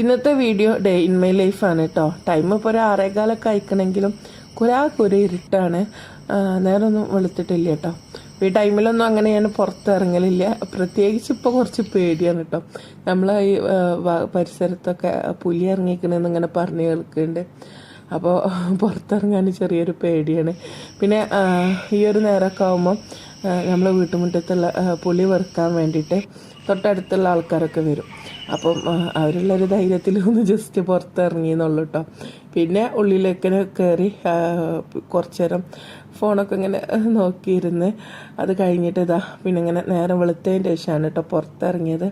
ഇന്നത്തെ video day in my ലൈഫാണ് കേട്ടോ ടൈം ഇപ്പോൾ ഒരു ആറേകാലൊക്കെ അയക്കണമെങ്കിലും കുരാക്ക് ഒരു ഇരുട്ടാണ്. നേരൊന്നും വെളുത്തിട്ടില്ല കേട്ടോ ഈ ടൈമിലൊന്നും അങ്ങനെ ഞാൻ പുറത്തിറങ്ങലില്ല. പ്രത്യേകിച്ച് ഇപ്പോൾ കുറച്ച് പേടിയാണ് കേട്ടോ നമ്മൾ ഈ പരിസരത്തൊക്കെ പുലി ഇറങ്ങിക്കണെന്ന് ഇങ്ങനെ പറഞ്ഞു കേൾക്കുന്നുണ്ട് അപ്പോൾ പുറത്തിറങ്ങാൻ ചെറിയൊരു പേടിയാണ്. പിന്നെ ഈ ഒരു നേരമൊക്കെ ആകുമ്പോൾ നമ്മൾ വീട്ടുമുറ്റത്തുള്ള പുളി വെറുക്കാൻ വേണ്ടിയിട്ട് തൊട്ടടുത്തുള്ള ആൾക്കാരൊക്കെ വരും. അപ്പം അവരുള്ളൊരു ധൈര്യത്തിൽ ഒന്ന് ജസ്റ്റ് പുറത്തിറങ്ങി എന്നുള്ളൂ കേട്ടോ പിന്നെ ഉള്ളിലേക്ക് കയറി കുറച്ചേരം നേരം ഫോണൊക്കെ ഇങ്ങനെ നോക്കിയിരുന്ന് അത് കഴിഞ്ഞിട്ട് ഇതാ പിന്നെ ഇങ്ങനെ നേരം വെളുത്തതിന്റെ ശേഷമാണ് കേട്ടോ പുറത്തിറങ്ങിയത്.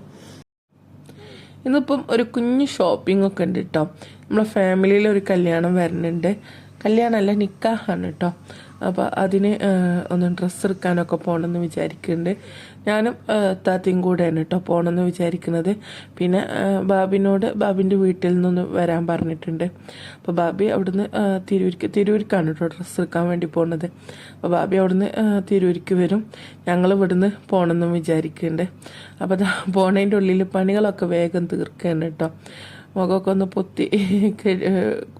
ഇന്നിപ്പം ഒരു കുഞ്ഞ് ഷോപ്പിംഗ് ഒക്കെ ഉണ്ട് കേട്ടോ നമ്മളെ ഫാമിലിയിൽ ഒരു കല്യാണം വരുന്നുണ്ട്. കല്യാണമല്ല നിക്കാഹാണ് കേട്ടോ അപ്പോൾ അതിന് ഒന്ന് ഡ്രസ്സ് എടുക്കാനൊക്കെ പോകണമെന്ന് വിചാരിക്കുന്നുണ്ട് ഞാനും താത്തയും കൂടെയാണ് കേട്ടോ പോകണമെന്ന് വിചാരിക്കുന്നത്. പിന്നെ ബാബിനോട് ബാബിന്റെ വീട്ടിൽ നിന്നൊന്ന് വരാൻ പറഞ്ഞിട്ടുണ്ട്. അപ്പോൾ ബാബി അവിടുന്ന് തിരൂർക്ക് തിരൂർക്കാണ് കേട്ടോ ഡ്രസ്സ് എടുക്കാൻ വേണ്ടി പോകുന്നത് അപ്പോൾ ബാബി അവിടുന്ന് തിരൂർക്ക് വരും. ഞങ്ങൾ ഇവിടുന്ന് പോകണമെന്നും വിചാരിക്കുന്നുണ്ട് അപ്പോൾ പോണതിന്റെ ഉള്ളിൽ പണികളൊക്കെ വേഗം തീർക്കുകയാണ് കേട്ടോ മുഖമൊക്കെ ഒന്ന് പൊത്തി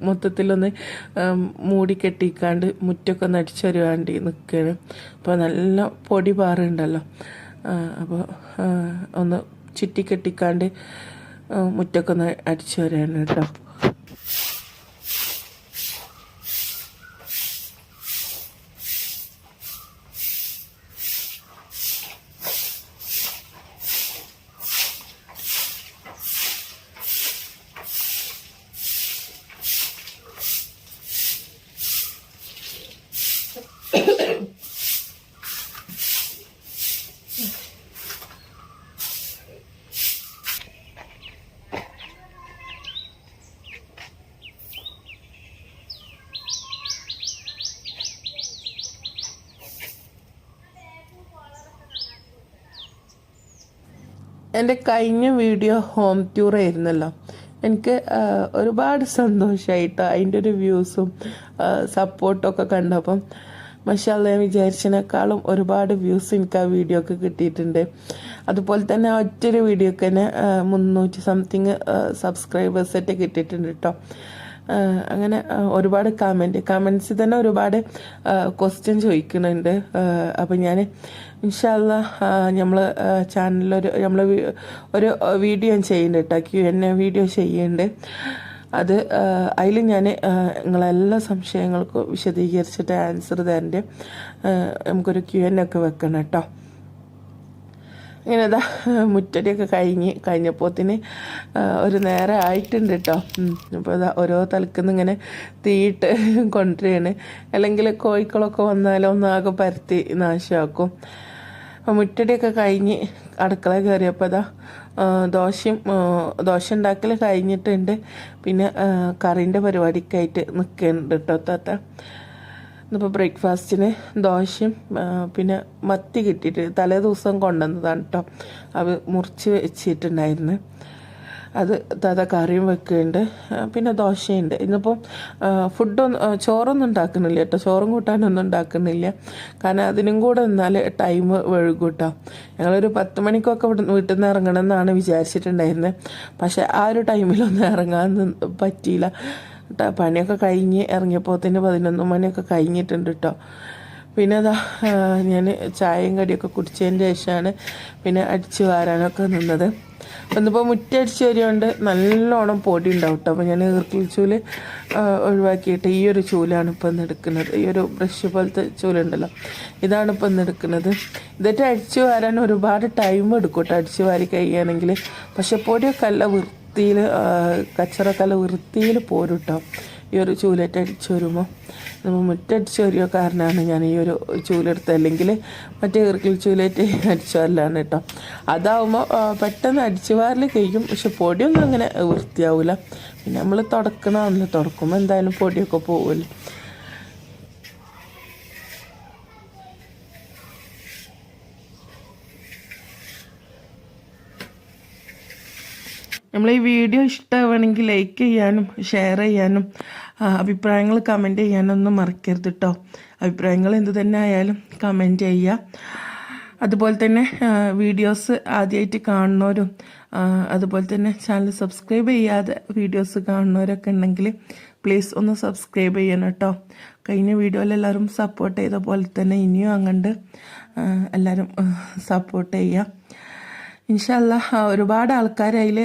മൊത്തത്തിലൊന്ന് മൂടിക്കെട്ടിക്കാണ്ട് മൂടി കെട്ടിക്കാണ്ട് മുറ്റൊക്കെ ഒന്ന് അടിച്ചൊരുവാണ്ടി നിൽക്കുകയാണ് അപ്പോൾ നല്ല പൊടി പാറുണ്ടല്ലോ. അപ്പോൾ ഒന്ന് ചുറ്റി കെട്ടിക്കാണ്ട് ആ, മുറ്റൊക്കെ ഒന്ന് അടിച്ചു വരാണ് കേട്ടോ എന്റെ കഴിഞ്ഞ വീഡിയോ ഹോം ടൂർ ആയിരുന്നല്ലോ. എനിക്ക് ഒരുപാട് സന്തോഷമായിട്ടോ അതിന്റെ ഒരു വ്യൂസും സപ്പോർട്ടൊക്കെ കണ്ടപ്പം മഷാല്ല ഞാൻ വിചാരിച്ചതിനേക്കാളും ഒരുപാട് വ്യൂസ് എനിക്ക് ആ വീഡിയോ ഒക്കെ കിട്ടിയിട്ടുണ്ട്. അതുപോലെ തന്നെ ഒറ്റൊരു വീഡിയോക്ക് തന്നെ മുന്നൂറ്റി സംതിങ് സബ്സ്ക്രൈബേഴ്സൊക്കെ കിട്ടിയിട്ടുണ്ട് കേട്ടോ അങ്ങനെ ഒരുപാട് കമന്റ് കമൻസിൽ തന്നെ ഒരുപാട് ക്വസ്റ്റ്യൻ ചോദിക്കുന്നുണ്ട്. അപ്പം ഞാൻ ഇൻഷാല്ല നമ്മൾ ചാനലിലൊരു നമ്മൾ ഒരു വീഡിയോ ചെയ്യുന്നുണ്ട് കേട്ടോ ക്യു എൻ എ വീഡിയോ ചെയ്യുന്നുണ്ട്. അത് അതിൽ ഞാൻ നിങ്ങളെല്ലാ സംശയങ്ങൾക്കും വിശദീകരിച്ചിട്ട് ആൻസർ തരേണ്ട. നമുക്കൊരു ക്യു എൻ ഒക്കെ വെക്കണം കേട്ടോ ഇങ്ങനെ മുറ്റടിയൊക്കെ കഴിഞ്ഞ് കഴിഞ്ഞപ്പോത്തിന് ഒരു നേരെ ആയിട്ടുണ്ട് കേട്ടോ അപ്പോൾ ഇതാ ഓരോ തലക്കുന്ന് ഇങ്ങനെ തീയിട്ട് കൊണ്ടുവരികയാണ് അല്ലെങ്കിൽ കോഴിക്കളൊക്കെ വന്നാലും ഒന്നാകെ പരത്തി നാശമാക്കും മുറ്റടിയൊക്കെ കഴിഞ്ഞ് അടുക്കള കയറിയപ്പോൾ അതാ ദോശയും ദോശ ഉണ്ടാക്കൽ കഴിഞ്ഞിട്ടുണ്ട്. പിന്നെ കറീന്റെ പരിപാടിക്കായിട്ട് നിൽക്കുന്നുണ്ട് കേട്ടോ താത്ത. ഇന്നിപ്പോൾ ബ്രേക്ക്ഫാസ്റ്റിന് ദോശയും പിന്നെ മത്തി കിട്ടിയിട്ട് തലേ ദിവസം കൊണ്ടുവന്നതാണ് കേട്ടോ അത് മുറിച്ച് വെച്ചിട്ടുണ്ടായിരുന്നു. അത് താത്ത കറിയും വെക്കുന്നുണ്ട്. പിന്നെ ദോശയുണ്ട്. ഇന്നിപ്പം ഫുഡൊന്നും ചോറൊന്നും ഉണ്ടാക്കുന്നില്ല കേട്ടോ. ചോറും കൂട്ടാനൊന്നും ഉണ്ടാക്കുന്നില്ല. കാരണം അതിനും കൂടെ എന്നാൽ ടൈം വഴുകൂട്ടോ. കേട്ടോ ഞങ്ങളൊരു പത്ത് മണിക്കൊക്കെ വീട്ടിൽ നിന്ന് ഇറങ്ങണം എന്നാണ് വിചാരിച്ചിട്ടുണ്ടായിരുന്നത് പക്ഷേ ആ ഒരു ടൈമിലൊന്നും ഇറങ്ങാൻ പറ്റിയില്ല. പണിയൊക്കെ കഴിഞ്ഞ് ഇറങ്ങിയപ്പോൾ തന്നെ പതിനൊന്ന് മണിയൊക്കെ കഴിഞ്ഞിട്ടുണ്ട് കേട്ടോ പിന്നെ അതാ ഞാൻ ചായയും കടിയൊക്കെ കുടിച്ചതിന് ശേഷമാണ് പിന്നെ അടിച്ചു വാരാനൊക്കെ നിന്നത്. അപ്പം ഇന്നിപ്പോൾ മുറ്റടിച്ച് വരികൊണ്ട് നല്ലോണം പൊടി ഉണ്ടാവും കേട്ടോ അപ്പോൾ ഞാൻ ഈർക്കിൽ ചൂൽ ഒഴിവാക്കിയിട്ട് ഈ ഒരു ചൂലാണ് ഇപ്പം ഇന്ന് എടുക്കുന്നത്. ഈ ഒരു ബ്രഷ് പോലത്തെ ചൂലുണ്ടല്ലോ. ഇതാണ് ഇപ്പം ഇന്ന് എടുക്കുന്നത്. ഇതിട്ട് അടിച്ചു വാരാൻ ഒരുപാട് ടൈം എടുക്കും കേട്ടോ അടിച്ചു വാരി കഴിയുകയാണെങ്കിൽ പക്ഷെ പൊടിയൊക്കെ അല്ല വൃത്തിയിൽ കച്ചറൊക്കെ നല്ല വൃത്തിയിൽ പോരും കേട്ടോ ഈ ഒരു ചൂലേറ്റ് അടിച്ചു വരുമ്പോൾ നമ്മൾ മുറ്റടിച്ച് വരുമോ കാരണമാണ് ഞാൻ ഈ ഒരു ചൂലെടുത്ത് അല്ലെങ്കിൽ മറ്റേ ഈർക്കിൽ ചൂലേറ്റ് അടിച്ചു വരലാണ് കേട്ടോ. അതാവുമ്പോൾ പെട്ടെന്ന് അടിച്ചു വാറിൽ കഴിക്കും പക്ഷെ പൊടിയൊന്നും അങ്ങനെ വൃത്തിയാവില്ല പിന്നെ നമ്മൾ തുടക്കണമല്ലോ തുടക്കുമ്പോൾ എന്തായാലും പൊടിയൊക്കെ പോകുമല്ലോ നമ്മൾ ഈ വീഡിയോ ഇഷ്ടമാണെങ്കിൽ ലൈക്ക് ചെയ്യാനും ഷെയർ ചെയ്യാനും അഭിപ്രായങ്ങൾ കമന്റ് ചെയ്യാനൊന്നും മറക്കരുത് കേട്ടോ അഭിപ്രായങ്ങൾ എന്തു തന്നെ ആയാലും കമന്റ് ചെയ്യുക അതുപോലെ തന്നെ വീഡിയോസ് ആദ്യമായിട്ട് കാണുന്നവരും അതുപോലെ തന്നെ ചാനൽ സബ്സ്ക്രൈബ് ചെയ്യാതെ വീഡിയോസ് കാണുന്നവരൊക്കെ ഉണ്ടെങ്കിൽ പ്ലീസ് ഒന്ന് സബ്സ്ക്രൈബ് ചെയ്യണം കേട്ടോ കഴിഞ്ഞ വീഡിയോയിൽ എല്ലാവരും സപ്പോർട്ട് ചെയ്ത പോലെ തന്നെ ഇനിയും അങ്ങോട്ട് എല്ലാവരും സപ്പോർട്ട് ചെയ്യുക ഇൻഷല്ല ഒരുപാട് ആൾക്കാർ അതിൽ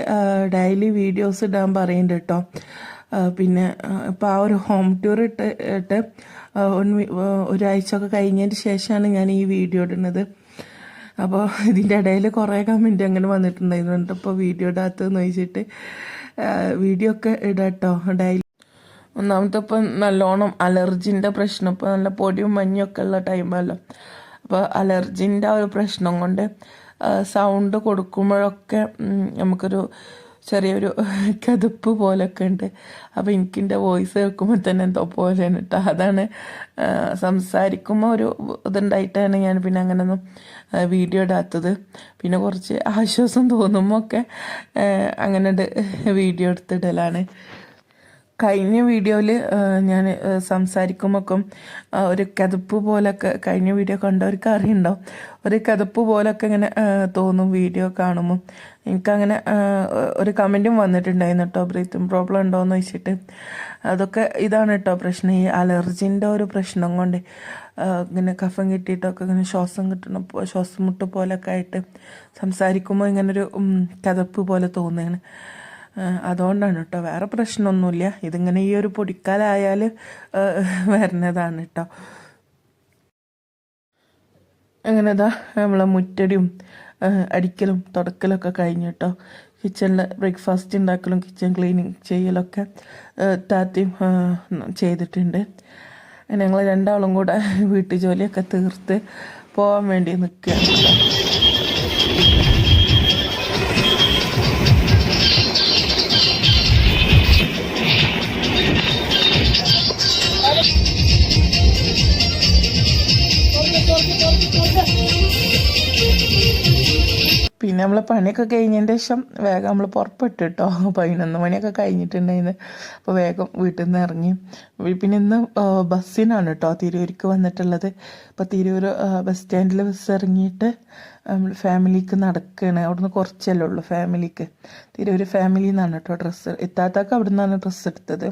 ഡെയിലി വീഡിയോസ് ഇടാൻ പറയുന്നുണ്ട് കേട്ടോ പിന്നെ ഇപ്പോൾ ആ ഒരു ഹോം ടൂർ ഇട്ട് ഇട്ട് ഒരാഴ്ച ഒക്കെ കഴിഞ്ഞതിന് ശേഷമാണ് ഞാൻ ഈ വീഡിയോ ഇടുന്നത്. അപ്പോൾ ഇതിന്റെ ഇടയിൽ കുറേ കമന്റ് അങ്ങനെ വന്നിട്ടുണ്ടായിരുന്നു അപ്പോൾ വീഡിയോ ഇടാത്തതെന്ന് നോയിച്ചിട്ട് വീഡിയോ ഒക്കെ ഇടാം കേട്ടോ ഡെയിലി. ഒന്നാമത്തെ ഇപ്പം നല്ലോണം അലർജിന്റെ പ്രശ്നം ഇപ്പോൾ നല്ല പൊടിയും മഞ്ഞൊക്കെ ഉള്ള ടൈമല്ലോ അപ്പോൾ അലർജിന്റെ ആ ഒരു പ്രശ്നം കൊണ്ട് സൗണ്ട് കൊടുക്കുമ്പോഴൊക്കെ നമുക്കൊരു ചെറിയൊരു കതുപ്പ് പോലൊക്കെ ഉണ്ട്. അപ്പോൾ എനിക്കെന്റെ വോയിസ് കേൾക്കുമ്പോൾ തന്നെ എന്തോ പോലെയാണ് കേട്ടോ അതാണ് സംസാരിക്കുമ്പോൾ ഒരു ഇതുണ്ടായിട്ടാണ് ഞാൻ പിന്നെ അങ്ങനെയൊന്നും വീഡിയോ ഇടാത്തത്. പിന്നെ കുറച്ച് ആശ്വാസം തോന്നുമ്പോൾ ഒക്കെ അങ്ങനെ വീഡിയോ എടുത്തിടലാണ്. കഴിഞ്ഞ വീഡിയോയിൽ ഞാൻ സംസാരിക്കുമ്പോൾ ഒരു കതപ്പ് പോലൊക്കെ കഴിഞ്ഞ വീഡിയോ കണ്ടവർക്ക് അറിയുണ്ടാവും. ഒരു കതപ്പ് പോലൊക്കെ ഇങ്ങനെ തോന്നും വീഡിയോ കാണുമ്പോൾ എനിക്കങ്ങനെ ഒരു കമന്റും വന്നിട്ടുണ്ടായിരുന്നു കേട്ടോ ബ്രീത്തിങ് പ്രോബ്ലം ഉണ്ടോയെന്ന് വെച്ചിട്ട് അതൊക്കെ ഇതാണ് കേട്ടോ പ്രശ്നം ഈ അലർജിന്റെ ഒരു പ്രശ്നം കൊണ്ട്. ഇങ്ങനെ കഫം കിട്ടിയിട്ടൊക്കെ ഇങ്ങനെ ശ്വാസം കിട്ടണ ശ്വാസം മുട്ട് പോലൊക്കെ ആയിട്ട് സംസാരിക്കുമ്പോൾ ഇങ്ങനൊരു കതപ്പ് പോലെ തോന്നുകയാണ്. അതുകൊണ്ടാണ് കേട്ടോ. വേറെ പ്രശ്നമൊന്നുമില്ല. ഇതിങ്ങനെ ഈ ഒരു പൊടിക്കാലായാൽ വരുന്നതാണ് കേട്ടോ. അങ്ങനെ നമ്മളെ മുറ്റടിയും അടിക്കലും തുടക്കലൊക്കെ കഴിഞ്ഞു കേട്ടോ. കിച്ചണിൽ ബ്രേക്ക്ഫാസ്റ്റ് ഉണ്ടാക്കലും കിച്ചൺ ക്ലീനിങ് ചെയ്യലൊക്കെ താത്തിയും ചെയ്തിട്ടുണ്ട്. ഞങ്ങൾ രണ്ടാളും കൂടെ വീട്ടു ജോലിയൊക്കെ തീർത്ത് പോകാൻ വേണ്ടി നിൽക്കുകയാണ് പിന്നെ നമ്മൾ പണിയൊക്കെ കഴിഞ്ഞതിന്റെ ശേഷം വേഗം നമ്മൾ പുറപ്പെട്ടു കേട്ടോ പതിനൊന്ന് മണിയൊക്കെ കഴിഞ്ഞിട്ടുണ്ടായിരുന്നു അപ്പോൾ വേഗം വീട്ടിൽ നിന്ന് ഇറങ്ങി പിന്നെ ഇന്ന് ബസ്സിനാണ് കേട്ടോ തിരൂർക്ക് വന്നിട്ടുള്ളത്. അപ്പോൾ തിരൂർ ബസ് സ്റ്റാൻഡിൽ ബസ് ഇറങ്ങിയിട്ട് നമ്മൾ ഫാമിലിക്ക് നടക്കുകയാണ് അവിടുന്ന് കുറച്ചല്ലേ ഉള്ളൂ ഫാമിലിക്ക്. തിരൂർ ഫാമിലിയിൽ നിന്നാണ് കേട്ടോ ഡ്രസ്സ് ഇത്താത്താക്ക് അവിടെ നിന്നാണ് ഡ്രസ്സ് എടുത്തത്.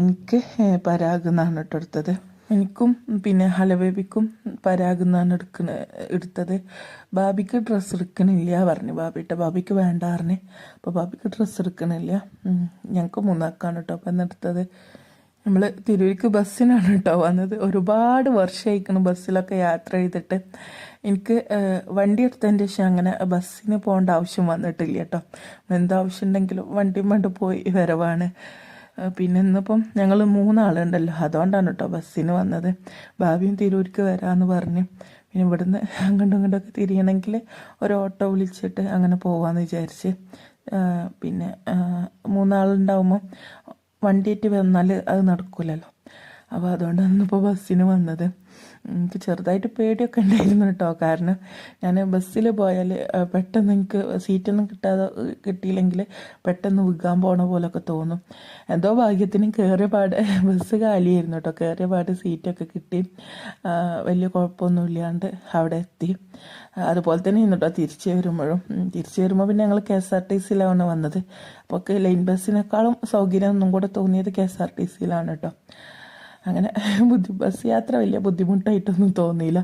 എനിക്ക് പരാഗ് നിന്നാണ് കേട്ടോ എടുത്തത്. എനിക്കും പിന്നെ ഹലബേബിക്കും പരാഗുന്നാണ് എടുക്കണ എടുത്തത്. ബാബിക്ക് ഡ്രസ്സ് എടുക്കണില്ല പറഞ്ഞു. ബാബിട്ട ബാബിക്ക് വേണ്ട പറഞ്ഞു. അപ്പോൾ ബാബിക്ക് ഡ്രസ്സ് എടുക്കണില്ല. ഞങ്ങൾക്ക് മൂന്നാക്കാണ് കേട്ടോ അപ്പം എന്നെടുത്തത് നമ്മൾ തിരൂരിക്ക് ബസ്സിനാണ് കേട്ടോ വന്നത്. ഒരുപാട് വർഷമായിക്കണം ബസ്സിലൊക്കെ യാത്ര ചെയ്തിട്ട്. എനിക്ക് വണ്ടി എടുത്തതിന്റെ ശേഷം അങ്ങനെ ബസ്സിന് പോകേണ്ട ആവശ്യം വന്നിട്ടില്ല കേട്ടോ എന്താവശ്യം ഉണ്ടെങ്കിലും വണ്ടി കൊണ്ട് പോയി വരവാണ്. പിന്നെ ഇന്നിപ്പം ഞങ്ങൾ മൂന്നാളുണ്ടല്ലോ. അതുകൊണ്ടാണ് കേട്ടോ ബസ്സിന് വന്നത്. ഭാവിയും തിരൂർക്ക് വരാമെന്ന് പറഞ്ഞ്. പിന്നെ ഇവിടുന്ന് അങ്ങോട്ടും ഇങ്ങോട്ടൊക്കെ തിരിയണമെങ്കിൽ ഒരു ഓട്ടോ വിളിച്ചിട്ട് അങ്ങനെ പോവാമെന്ന് വിചാരിച്ച്. പിന്നെ മൂന്നാളുണ്ടാവുമ്പോൾ വണ്ടിയിട്ട് വന്നാൽ അത് നടക്കില്ലല്ലോ അപ്പോൾ അതുകൊണ്ടാണ് ഇന്നിപ്പോൾ ബസ്സിന് വന്നത്. എനിക്ക് ചെറുതായിട്ട് പേടിയൊക്കെ ഉണ്ടായിരുന്നു കേട്ടോ. കാരണം ഞാൻ ബസ്സിൽ പോയാൽ പെട്ടെന്ന് എനിക്ക് സീറ്റൊന്നും കിട്ടാതെ കിട്ടിയില്ലെങ്കിൽ പെട്ടെന്ന് വിൽക്കാൻ പോണ പോലൊക്കെ തോന്നും. എന്തോ ഭാഗ്യത്തിന് കയറിയ പാട് ബസ് കാലിയായിരുന്നു കേട്ടോ. കയറിയ പാട് സീറ്റൊക്കെ കിട്ടി. വലിയ കുഴപ്പമൊന്നും ഇല്ലാണ്ട് അവിടെ എത്തി. അതുപോലെ തന്നെ കേട്ടോ തിരിച്ചു വരുമ്പോഴും തിരിച്ചു വരുമ്പോൾ പിന്നെ ഞങ്ങൾ കെ എസ് ആർ ടി സിയിലാണ് വന്നത്. അപ്പോൾ ലൈൻ ബസ്സിനേക്കാളും സൗകര്യം ഒന്നും കൂടെ തോന്നിയത് കെ എസ് ആർ ടി സിയിലാണ് കേട്ടോ. അങ്ങനെ ബുദ്ധി ബസ് യാത്ര വലിയ ബുദ്ധിമുട്ടായിട്ടൊന്നും തോന്നിയില്ല.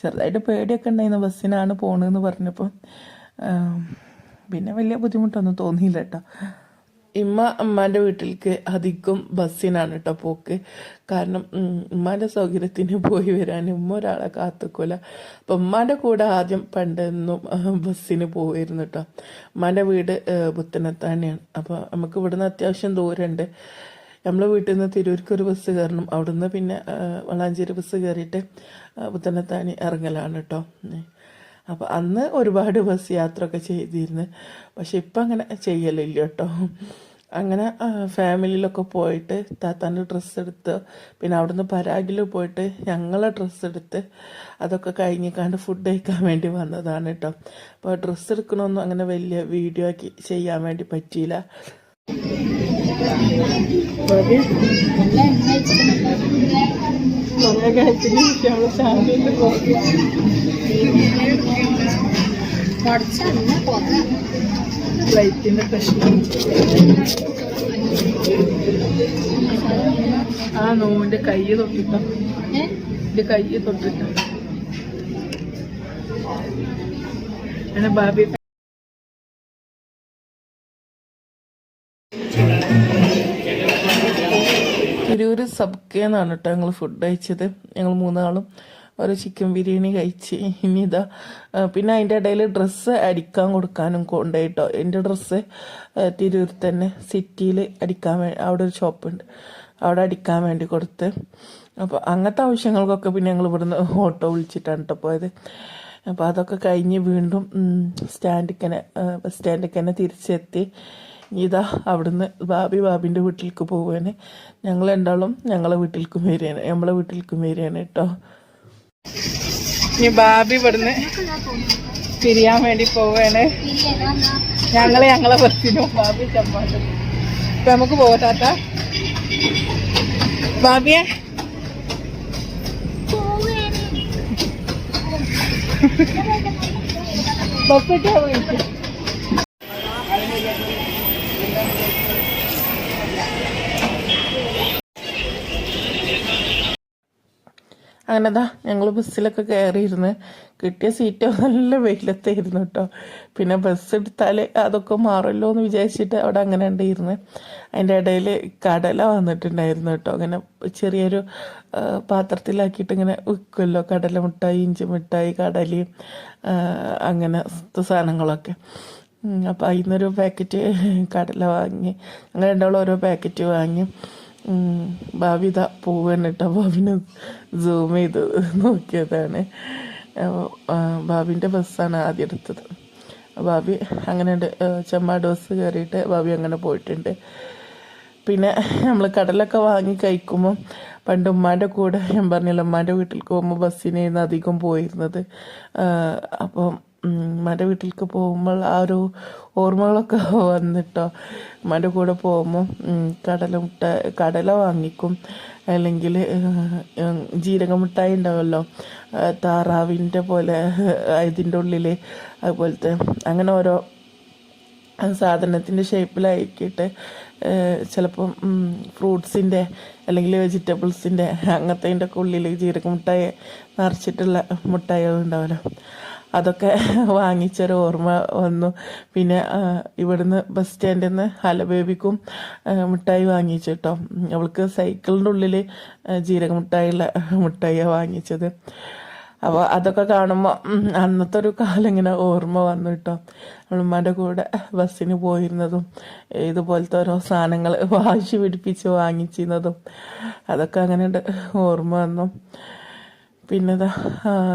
ചെറുതായിട്ട് പേടിയൊക്കെ ഉണ്ടായിരുന്നു ബസ്സിനാണ് പോണെന്ന് പറഞ്ഞപ്പോൾ പിന്നെ വലിയ ബുദ്ധിമുട്ടൊന്നും തോന്നിയില്ല കേട്ടോ. ഇമ്മ അമ്മാന്റെ വീട്ടിലേക്ക് അധികം ബസ്സിനാണ് കേട്ടോ പോക്ക്. കാരണം ഉമ്മാന്റെ സൗകര്യത്തിന് പോയി വരാൻ ഉമ്മ ഒരാളെ കാത്തുക്കൂല. അപ്പം ഉമ്മാന്റെ കൂടെ ആദ്യം പണ്ടെന്നും ബസ്സിന് പോയിരുന്നു കേട്ടോ. ഉമ്മാന്റെ വീട് പുത്തനത്താണിയാണ്. അപ്പോൾ നമുക്ക് ഇവിടുന്ന് അത്യാവശ്യം ദൂരമുണ്ട് നമ്മളെ വീട്ടിൽ നിന്ന് തിരൂർക്ക് ഒരു ബസ് കയറണം അവിടുന്ന് പിന്നെ വളാഞ്ചേരി ബസ് കയറിയിട്ട് പുത്തനത്താണി ഇറങ്ങലാണ് കേട്ടോ അപ്പോൾ അന്ന് ഒരുപാട് ബസ് യാത്ര ഒക്കെ ചെയ്തിരുന്നു. പക്ഷെ ഇപ്പം അങ്ങനെ ചെയ്യലില്ല കേട്ടോ അങ്ങനെ ഫാമിലിയിലൊക്കെ പോയിട്ട് താത്താന്റെ ഡ്രസ്സ് എടുത്ത് പിന്നെ അവിടുന്ന് പരാഗിൽ പോയിട്ട് ഞങ്ങളെ ഡ്രസ്സ് എടുത്ത് അതൊക്കെ കഴിഞ്ഞിക്കാണ്ട് ഫുഡ് കഴിക്കാൻ വേണ്ടി വന്നതാണ് കേട്ടോ അപ്പോൾ ഡ്രസ്സ് എടുക്കണമൊന്നും അങ്ങനെ വലിയ വീഡിയോ ആക്കി ചെയ്യാൻ വേണ്ടി പറ്റിയില്ല. കുറേ നമ്മൾ ചാനലിൽ പ്രശ്നം ആ നോവിന്റെ കൈ തൊട്ടിട്ട ഏ? എന്റെ കൈ തൊട്ടിട്ട എന്നെ ബാബി സബ്ക്കേന്നാണ് കേട്ടോ ഞങ്ങൾ ഫുഡ് കഴിച്ചത്. ഞങ്ങൾ മൂന്നാളും ഒരു ചിക്കൻ ബിരിയാണി കഴിച്ച്. ഇനി ഇതാ പിന്നെ അതിന്റെ ഇടയിൽ ഡ്രസ്സ് അടിക്കാൻ കൊടുക്കാനും കൊണ്ടുപോയിട്ടോ എന്റെ ഡ്രസ്സ് തിരൂർ തന്നെ സിറ്റിയിൽ അടിക്കാൻ അവിടെ ഒരു ഷോപ്പുണ്ട് അവിടെ അടിക്കാൻ വേണ്ടി കൊടുത്ത്. അപ്പോൾ അങ്ങനത്തെ ആവശ്യങ്ങൾക്കൊക്കെ പിന്നെ ഞങ്ങൾ ഇവിടുന്ന് ഓട്ടോ വിളിച്ചിട്ടാണ് കേട്ടോ പോയത്. അപ്പോൾ അതൊക്കെ കഴിഞ്ഞ് വീണ്ടും സ്റ്റാൻഡിക്കനെ ബസ് സ്റ്റാൻഡിക്കനെ തിരിച്ചെത്തി. ഇതാ അവിടുന്ന് ബാബി ബാബിന്റെ വീട്ടിലേക്ക് പോവുകയാണ്. ഞങ്ങൾ രണ്ടാളും ഞങ്ങളെ വീട്ടിലേക്കും വരികയാണ്. നമ്മളെ വീട്ടിലേക്കും വരികയാണ് കേട്ടോ. ഇനി ബാബി ഇവിടുന്ന് തിരിയാൻ വേണ്ടി പോവുകയാണ്. ഞങ്ങൾ ഞങ്ങൾ ഞങ്ങളെ ബസ്സിനും ബാബി ചമ്മാട്ടും. ഇപ്പൊ നമുക്ക് പോകത്താത്ത ബാബിയെ. ബസ്സിട്ടാ പോയിട്ട് അങ്ങനെതാ ഞങ്ങൾ ബസ്സിലൊക്കെ കയറിയിരുന്ന് കിട്ടിയ സീറ്റ് നല്ല വെയിലത്തായിരുന്നു കേട്ടോ പിന്നെ ബസ് എടുത്താൽ അതൊക്കെ മാറുമല്ലോ എന്ന് വിചാരിച്ചിട്ട് അവിടെ അങ്ങനെ ഉണ്ടായിരുന്നു. അതിന്റെ ഇടയിൽ കടല വന്നിട്ടുണ്ടായിരുന്നു കേട്ടോ അങ്ങനെ ചെറിയൊരു പാത്രത്തിലാക്കിയിട്ട് ഇങ്ങനെ വിൽക്കുമല്ലോ കടല മിഠായി ഇഞ്ചി മിഠായി കടലയും അങ്ങനെ സാധനങ്ങളൊക്കെ. അപ്പോൾ അതിൽ നിന്നൊരു പാക്കറ്റ് കടല വാങ്ങി. അങ്ങനെ രണ്ടാളും ഓരോ പാക്കറ്റ് വാങ്ങി. ഭാവി ഇതാ ബാബിനെ സൂം ചെയ്ത് നോക്കിയതാണ്. ബാബിന്റെ ബസ്സാണ് ആദ്യം എടുത്തത്. ബാബി അങ്ങനെ ചെമ്മാട് ബസ് കയറിയിട്ട് ബാബി അങ്ങനെ പോയിട്ടുണ്ട്. പിന്നെ നമ്മൾ കടലൊക്കെ വാങ്ങി കഴിക്കുമ്പോൾ പണ്ട് ഉമ്മാന്റെ കൂടെ ഞാൻ പറഞ്ഞില്ല ഉമ്മാന്റെ വീട്ടിൽ പോകുമ്പോൾ ബസ്സിനായിരുന്നു അധികം പോയിരുന്നത്. അപ്പം ഉമ്മാന്റെ വീട്ടിലേക്ക് പോകുമ്പോൾ ആ ഒരു ഓർമ്മകളൊക്കെ വന്നിട്ടോ? ഉമ്മാന്റെ കൂടെ പോകുമ്പോൾ കടല മുട്ട കടല വാങ്ങിക്കും. അല്ലെങ്കിൽ ജീരക മിഠായി ഉണ്ടാവുമല്ലോ? താറാവിന്റെ പോലെ ഇതിന്റെ ഉള്ളിൽ അതുപോലത്തെ അങ്ങനെ ഓരോ സാധനത്തിന്റെ ഷേപ്പിലാക്കിയിട്ട് ചിലപ്പം ഫ്രൂട്ട്സിന്റെ അല്ലെങ്കിൽ വെജിറ്റബിൾസിന്റെ അങ്ങനത്തെ ഉള്ളിൽ ജീരക മുട്ടായി നിറച്ചിട്ടുള്ള മുട്ടായികൾ ഉണ്ടാവുമല്ലോ അതൊക്കെ വാങ്ങിച്ചൊരു ഓർമ്മ വന്നു. പിന്നെ ഇവിടുന്ന് ബസ് സ്റ്റാൻഡിൽ നിന്ന് ഹലബേബിക്കും മിഠായി വാങ്ങിച്ചു കേട്ടോ അവൾക്ക് സൈക്കിളിന്റെ ഉള്ളിൽ ജീരക മിഠായിയുള്ള മിഠായിയാണ് വാങ്ങിച്ചത്. അപ്പോൾ അതൊക്കെ കാണുമ്പോൾ അന്നത്തെ ഒരു കാലം ഇങ്ങനെ ഓർമ്മ വന്നു കേട്ടോ ഉമ്മന്റെ കൂടെ ബസ്സിന് പോയിരുന്നതും ഇതുപോലത്തെ ഓരോ സാധനങ്ങൾ വാശി പിടിപ്പിച്ച് വാങ്ങിച്ചിരുന്നതും അതൊക്കെ അങ്ങനെ ഓർമ്മ വന്നു. പിന്നെ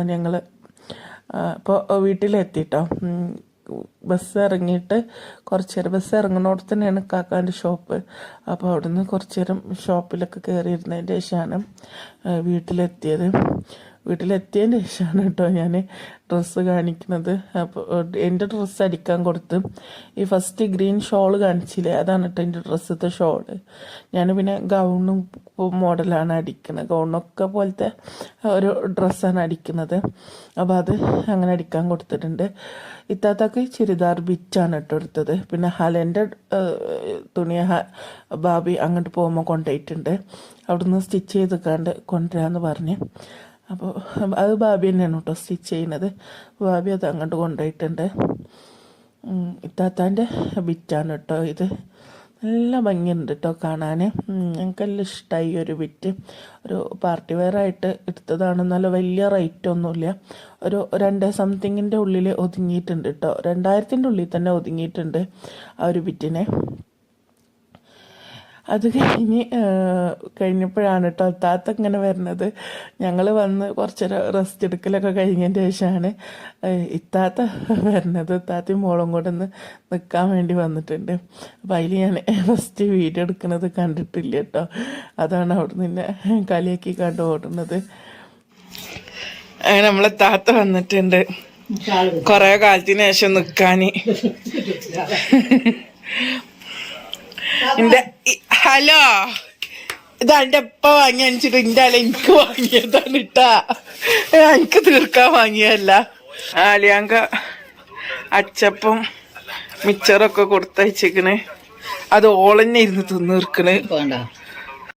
ഞങ്ങൾ ഇപ്പോൾ വീട്ടിലെത്തിട്ടോ ബസ് ഇറങ്ങിയിട്ട് കുറച്ച് നേരം ബസ് ഇറങ്ങുന്നോട് തന്നെയാണ് കാക്കാന്റെ ഷോപ്പ്. അപ്പോൾ അവിടുന്ന് കുറച്ച് നേരം ഷോപ്പിലൊക്കെ കയറിയിരുന്നതിന്റെ ശേഷമാണ് വീട്ടിലെത്തിയത്. വീട്ടിലെത്തിയതിന്റെ ശേഷമാണ് കേട്ടോ ഞാൻ ഡ്രസ്സ് കാണിക്കുന്നത്. അപ്പോൾ എന്റെ ഡ്രസ്സ് അടിക്കാൻ കൊടുത്ത് ഈ ഫസ്റ്റ് ഗ്രീൻ ഷോൾ കാണിച്ചില്ലേ? അതാണ് കേട്ടോ എന്റെ ഡ്രസ്സത്തെ ഷോൾ ഞാൻ പിന്നെ ഗൗണും മോഡലാണ് അടിക്കുന്നത്. ഗൗണൊക്കെ പോലത്തെ ഒരു ഡ്രസ്സാണ് അടിക്കുന്നത്. അപ്പോൾ അത് അങ്ങനെ അടിക്കാൻ കൊടുത്തിട്ടുണ്ട്. ഇത്താത്തക്ക് ചുരിദാർ ബിറ്റാണ് കേട്ടോ എടുത്തത്. പിന്നെ ഹലന്റെ തുണി ഹ- ബാബി അങ്ങോട്ട് പോകുമ്പോൾ കൊണ്ടുപോയിട്ടുണ്ട്. അവിടുന്ന് സ്റ്റിച്ച് ചെയ്ത് കണ്ട് കൊണ്ടുവരാമെന്ന് പറഞ്ഞ്. അപ്പോൾ അത് ബാബി തന്നെയാണ് കേട്ടോ സ്റ്റിച്ച് ചെയ്യുന്നത്. ബാബി അത് അങ്ങോട്ട് കൊണ്ടുപോയിട്ടുണ്ട്. ഇത്താത്താന്റെ ബിറ്റാണ് കേട്ടോ ഇത്. നല്ല ഭംഗിയുണ്ട് കേട്ടോ കാണാൻ ഞങ്ങൾക്കെല്ലാം ഇഷ്ടമായി ഒരു ബിറ്റ് ഒരു പാർട്ടി വെയർ ആയിട്ട് എടുത്തതാണ്. നല്ല വലിയ റേറ്റ് ഒന്നുമില്ല. ഒരു രണ്ട് സംതിങ്ങിന്റെ ഉള്ളിൽ ഒതുങ്ങിയിട്ടുണ്ട് കേട്ടോ രണ്ടായിരത്തിന്റെ ഉള്ളിൽ തന്നെ ഒതുങ്ങിയിട്ടുണ്ട് ആ ഒരു ബിറ്റിനെ അത് കഴിഞ്ഞ് കഴിഞ്ഞപ്പോഴാണ് കേട്ടോ താത്ത ഇങ്ങനെ വരുന്നത്. ഞങ്ങൾ വന്ന് കുറച്ച് റെസ്റ്റ് എടുക്കലൊക്കെ കഴിഞ്ഞതിന്റെ ശേഷമാണ് ഇത്താത്ത വരുന്നത്. താത്തയും മോളും കൂടെ ഒന്ന് നിൽക്കാൻ വേണ്ടി വന്നിട്ടുണ്ട്. അപ്പം അതിൽ ഞാൻ ഫസ്റ്റ് വീഡിയോ എടുക്കുന്നത് കണ്ടിട്ടില്ല കേട്ടോ അതാണ് അവിടെ നിന്നെ കളിയാക്കി കണ്ട് ഓടുന്നത്. അങ്ങനെ നമ്മളെ താത്ത വന്നിട്ടുണ്ട്. കൊറേ കാലത്തിന് ശേഷം നിക്കാന്. എന്റെ ഹലോ. ഇത് അപ്പ വാങ്ങി അണിച്ചിട്ട് ഇന്റെ അല്ല എനിക്ക് വാങ്ങിയതാണ് ഇട്ടാ എനിക്ക് തീർക്കാൻ വാങ്ങിയല്ല ആലിയാങ്ക അച്ചപ്പം മിച്ചറൊക്കെ കൊടുത്തയച്ചേക്കണേ. അത് ഓളന്നെ ഇരുന്ന് തിന്നീർക്കണ് വേണ്ട.